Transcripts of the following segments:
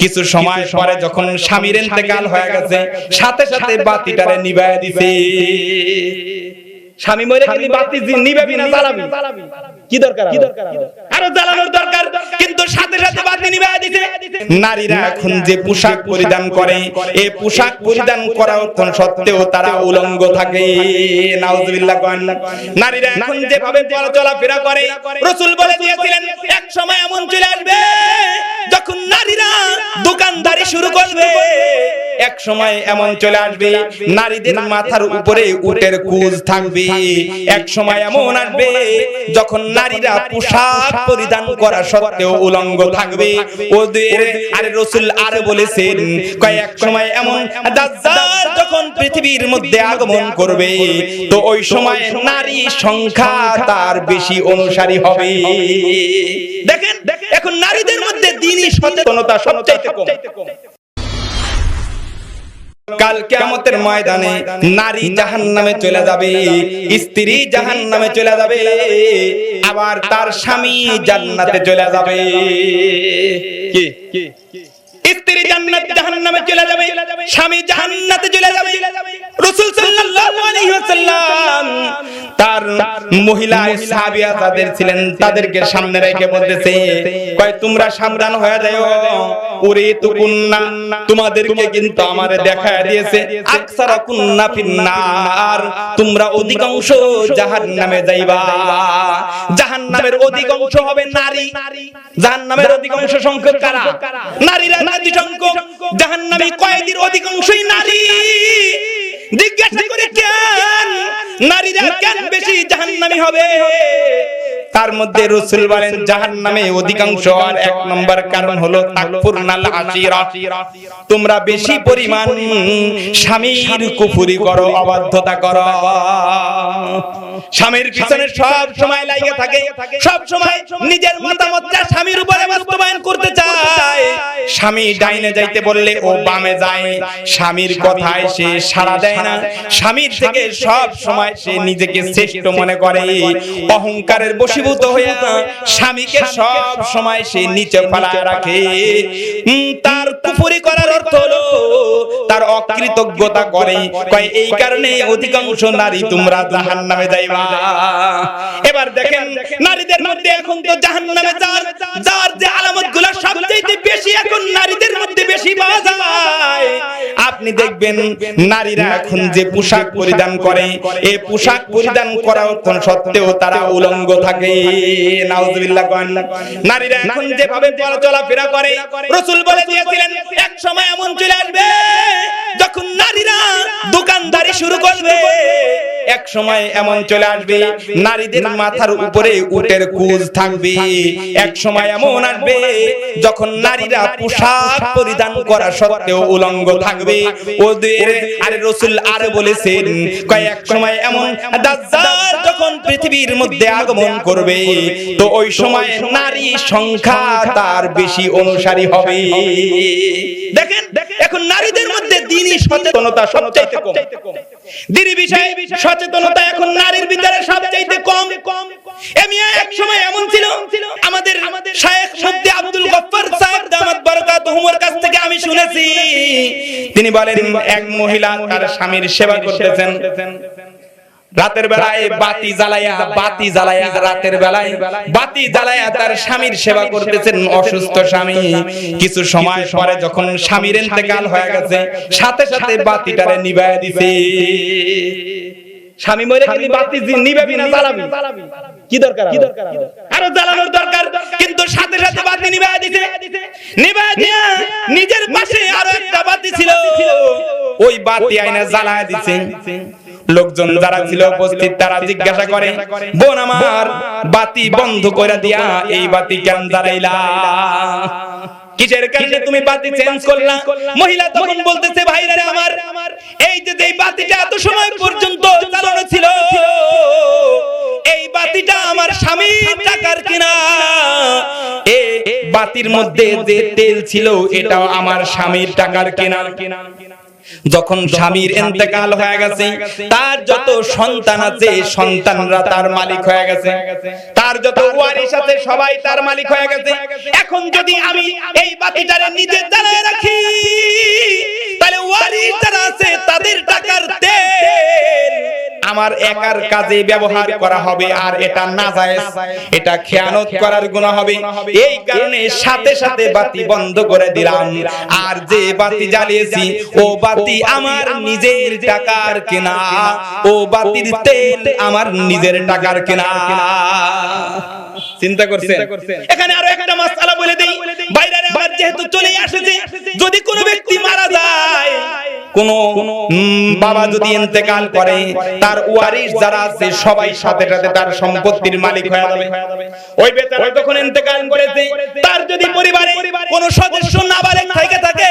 কিছু সময় পরে যখন স্বামীর ইন্তেকাল হয়ে গেছে সাথে সাথে বাতিটারে নিভায় দিছে স্বামী মরে গেলে বাতি জি- না জ্বালাবি। কি দরকার কি দরকার আরও জ্বালানোর দরকার। কিন্তু সাথে সাথে বাতি নিভায় দিছে। নারীরা এখন যে পোশাক পরিধান করে এই পোশাক পরিধান করা কোন সত্ত্বেও তারা উলঙ্গ থাকে। নাউজুবিল্লাহ কন। নারীরা এখন যেভাবে চলাফেরা করে রসূল বলে দিয়েছিলেন এক সময় এমন চলে আসবে যখন নারীরা দোকানদারি শুরু করবে এক সময় এমন চলে আসবে নারীদের মাথার উপরে উটের কুজ থাকবে। এক সময় এমন আসবে যখন নারীরা পোশাক পরিধান করা সত্ত্বেও উলঙ্গ থাকবে। ওদের আরে রসুল আরে বলেছেন কয়েক সময় এমন দাজ্জাল যখন পৃথিবীর মধ্যে আগমন করবে তো ওই সময় নারী সংখ্যা তার বেশি অনুসারী হবে। দেখেন এখন নারীদের মধ্যে দিনই সচেতনতা সবচাইতে কম। কাল কেমতের ময়দানে নারী জাহান নামে চলে যাবে, স্ত্রী জাহান নামে চলে যাবে, আবার তার স্বামী জান্নাতে চলে যাবে। কি? স্ত্রী জান্নাত জাহান্নামে চলে যাবে, স্বামী জাহান্নাতে চলে যাবে। রাসূল সাল্লাল্লাহু আলাইহি ওয়াসাল্লাম তার মহিলা সাহাবিয়া যাদের ছিলেন, তাদেরকে সামনে রেখে বলতেছে, কয়, তোমরা সাবধান হয়ে যাও। ওরে তো কুন্না, তোমাদেরকে কিন্তু আমারে দেখায় দিয়েছে। আকসারা কুন্না ফিন্নার, তোমরা অধিকাংশ জাহান্নামে যাইবা। জাহান্নামের অধিকাংশ হবে নারী। জাহান্নামের অধিকাংশ সংখ্যক কারা? নারীরা নারী সংখ্যক। জাহান্নামী কয়েদির অধিকাংশই নারী। জিজ্ঞাসা করে কেন নারীরা কেন বেশি জাহান্নামী হবে? তার মধ্যে রসুল বলেন জাহান্নামে অধিকাংশ আর এক নম্বর কারণ হলো তাকফুরনাল আশিরা। তোমরা বেশি পরিমাণ স্বামীর কুফুরি করো। অবাধ্যতা করো। স্বামীর পিছনে সব সময় লাগে থাকে সব সময় নিজের মতামতটা স্বামীর উপরে বাস্তবায়ন করতে চায়। স্বামী ডাইনে যাইতে বললে ও বামে যায়। স্বামীর কথায় সে সাড়া দেয় না। স্বামীর থেকে সব সময় সে নিজেকে শ্রেষ্ঠ মনে করে। অহংকারের বশীভূত হয়ে স্বামীকে সব সময় সে নিচে ফেলায় রাখে। তার কুফুরি করার অর্থ হলো তার অকৃতজ্ঞতা করে। কয় এই কারণে অধিকাংশ নারী তোমরা জাহান্নামে যাইবা এবার দেখেন নারীদের মধ্যে এখন তো জাহান্নামে যার যার যে আলামতগুলো সবচেয়ে বেশি এখন নারীদের মধ্যে বেশি পাওয়া যায়। আপনি দেখবেন নারীরা এখন যে পোশাক পরিধান করে এই পোশাক পরিধান করা সত্ত্বেও তারা উলঙ্গ থাকে। নাউজুবিল্লাহ নারীরা এখন যেভাবে চলাফেরা করে রসূল বলে দিয়েছিলেন এক সময় এমন চলে আসবে যখন নারীরা দোকানদারি শুরু করবে, এক সময় এমন চলে আসবে, নারীদের মাথার উপরে উটের কুজ থাকবে। এক সময় এমন আসবে, যখন নারীরা পোশাক পরিধান করা সত্ত্বেও উলঙ্গ থাকবে। ওদের আরে রসুল আরে বলেছেন, কয়েক সময় এমন দাজ্জাল যখন পৃথিবীর মধ্যে আগমন করবে, তো ওই সময় নারী সংখ্যা তার বেশি অনুসারী হবে। দেখেন? এখন নারীদের মধ্যে দিনই সচেতনতা সবচাইতে কম। দিনই বিষয়ে সচেতনতা এখন নারীর ভিতরে সবচাইতে কম। এমি এক সময় এমন ছিল আমাদের শায়েখ মুফতি আব্দুল গফফার সাহেব দামাত বরকাতুহুর কাছ থেকে আমি শুনেছি। তিনি বলেন এক মহিলা তার স্বামীর সেবা করতেছেন। রাতের বেলায় বাতি জ্বালায়া বাতি জ্বালায়া রাতের বেলায় বাতি জ্বালায়া তার স্বামীর সেবা করতেছেন অসুস্থ স্বামী। কিছু সময় পরে যখন স্বামীর ইন্তেকাল হয়ে গেছে সাথে সাথে বাতিটারে নিভায় দিছে। স্বামী মরে গেলে বাতি নিভাবি না জ্বালাবি। কি দরকার কি দরকার আরও? জ্বালানোর দরকার। কিন্তু সাথে সাথে বাতি নিভায় দিছে। নিভায় দিয়া নিজের পাশে আরও একটা বাতি ছিল। ওই বাতি আইনা জ্বালায় দিছে। লোকজন যারা ছিল উপস্থিত তারা জিজ্ঞাসা করে বোন আমার বাতি বন্ধ করে দিয়া এই বাতি কেন জ্বালাইলা? কিসের কারণে তুমি বাতি চেঞ্জ করলা? মহিলা তখন বলতেছে ভাইরা আমার এই যে এই বাতিটা এত সময় পর্যন্ত চালানো ছিল এই বাতিটা আমার স্বামীর টাকার কিনা? এ বাতির মধ্যে যে তেল ছিল এটাও আমার স্বামীর টাকার কেনা? যখন স্বামীর ইন্তেকাল হয়ে গেছে তার যত সন্তান আছে সন্তানরা তার মালিক হয়ে গেছে। তার যত ওয়ারিশ আছে সবাই তার মালিক হয়ে গেছে। এখন যদি আমি এই বাতিটারে নিজে জ্বালায় রাখি তাহলে ওয়ারিশ যারা আছে তাদের টাকার তেল আমার একার কাজে ব্যবহার করা হবে আর এটা না যায় এটা খেয়ানত করার গুনাহ হবে। এই কারণে সাথে সাথে বাতি বন্ধ করে দিলাম। আর যে বাতি জ্বালিয়েছি ও বাতি আমার নিজের টাকার কেনা। ও বাতির তেল আমার নিজের টাকার কেনা। চিন্তা করছেন? এখানে আরও একটা মাসআলা বলে দেই। বাইরে আমার যেহেতু চলে আসেছে যদি কোনো ব্যক্তি মারা যায় কোন বাবা যদি ইন্তেকাল করে তার ওয়ারিশ যারা আছে সবাই সাথে সাথে তার সম্পত্তির মালিক হয়ে যাবে। ওই বেচারা যখন ইন্তেকাল করেছে তার যদি পরিবারে কোন সদস্য নাবালেক থেকে থাকে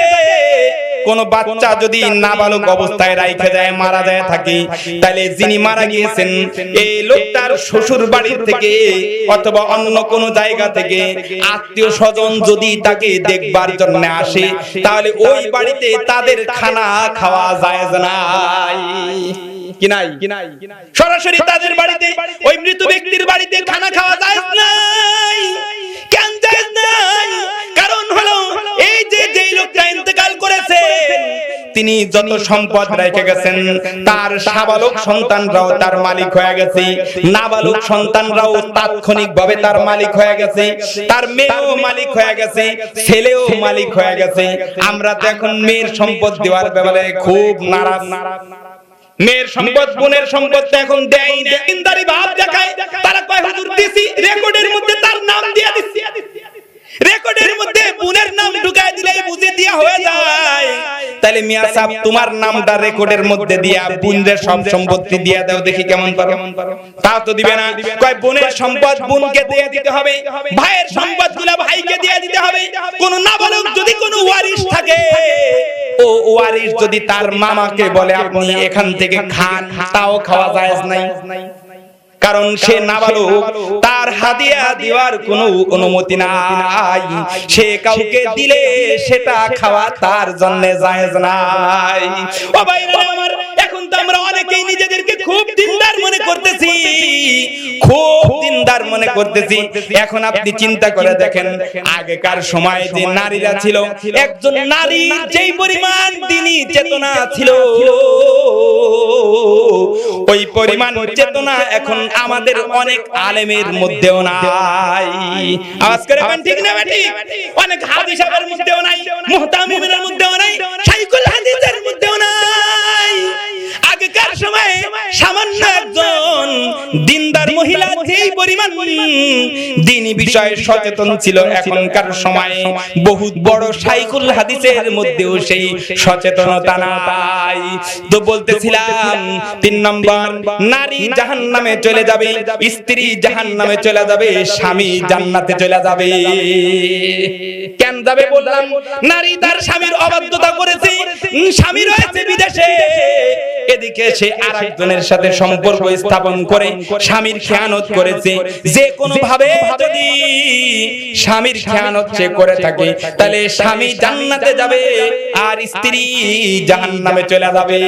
কোন বাচ্চা যদি নাবালক অবস্থায় রাইখে যায় মারা যায় থাকে তাহলে যিনি মারা গিয়েছেন এই লোকটার শ্বশুর বাড়ি থেকে অথবা অন্য কোন জায়গা থেকে আত্মীয় স্বজন যদি তাকে দেখবার জন্য আসে তাহলে ওই বাড়িতে তাদের খানা খাওয়া যায় নাই। কি নাই? সরাসরি তাদের বাড়িতে ওই মৃত ব্যক্তির বাড়িতে খানা খাওয়া যায় নাই তিনি যত সম্পদ রেখে গেছেন তার সাবালক সন্তানরাও তার মালিক হয়ে গেছে। নাবালক সন্তানরাও তাৎক্ষণিক ভাবে তার মালিক হয়ে গেছে। তার মেয়েও মালিক হয়ে গেছে। ছেলেও মালিক হয়ে গেছে। আমরা তো এখন মেয়ের সম্পদ দেওয়ার ব্যাপারে খুব নারাজ। মেয়ের সম্পদ বোনের সম্পদ তো এখন দেয় না। ভাব দেখায় তারা কয় হুজুর দিছি রেকর্ডের মধ্যে তার নাম দিয়া দিছি। মিয়া সাহেব তোমার নামটা রেকর্ডের মধ্যে দিয়া বোনদের সব সম্পত্তি দিয়া দাও দেখি কেমন পারো। তা তো দিবে না। কয় বোনের সম্পদ বোনকে দিয়ে দিতে হবে ভাইয়ের সম্পদগুলা ভাইকে দিয়ে দিতে হবে। কোন নাবালক যদি কোনো ওয়ারিশ থাকে ও ওয়ারিশ যদি তার মামাকে বলে আপনি এখান থেকে খান তাও খাওয়া যায় নাই। কারণ সে নাবালক তার হাদিয়া দেওয়ার কোনো অনুমতি নাই। সে কাউকে দিলে সেটা খাওয়া তার জন্য জায়েজ নাই। ও ভাইরা আমার এখন তো আমরা অনেকেই নিজেদেরকে খুব দিনদার মনে করতেছি। খুব দিনদার মনে করতেছি। এখন আপনি চিন্তা করে দেখেন আগেকার সময় যে নারীরা ছিল একজন নারী যেই পরিমাণ দিনই চেতনা ছিল ওই পরিমাণ চেতনা এখন আমাদের অনেক আলেমের মধ্যেও নাই। আওয়াজ করে ঠিক না, ঠিক? অনেক হাদিসাবের মধ্যেও নাই, মুহতামিমের মধ্যেও নাই পরিমাণ দিনী বিষয়ে সচেতন ছিল এখনকার সময়ে। বহুত বড় সাইকুল হাদিসের মধ্যেও সেই সচেতনতা নাই। তো বলতেছিলাম তিন নম্বর নারী জাহান্নামে চলে যাবে স্ত্রী জাহান্নামে চলে যাবে স্বামী জান্নাতে চলে যাবে। কেন যাবে বললাম? নারী তার স্বামীর অবাধ্যতা করেছে স্বামী রয়েছে বিদেশে। এদিকে সে আরেকজনের সাথে সম্পর্ক স্থাপন করে স্বামীর খেয়ানত করেছে। যে কোনো ভাবে যদি স্বামীর খেয়ানত সে করে থাকে তাহলে স্বামী জান্নাতে যাবে আর স্ত্রী জাহান্নামে চলে যাবে।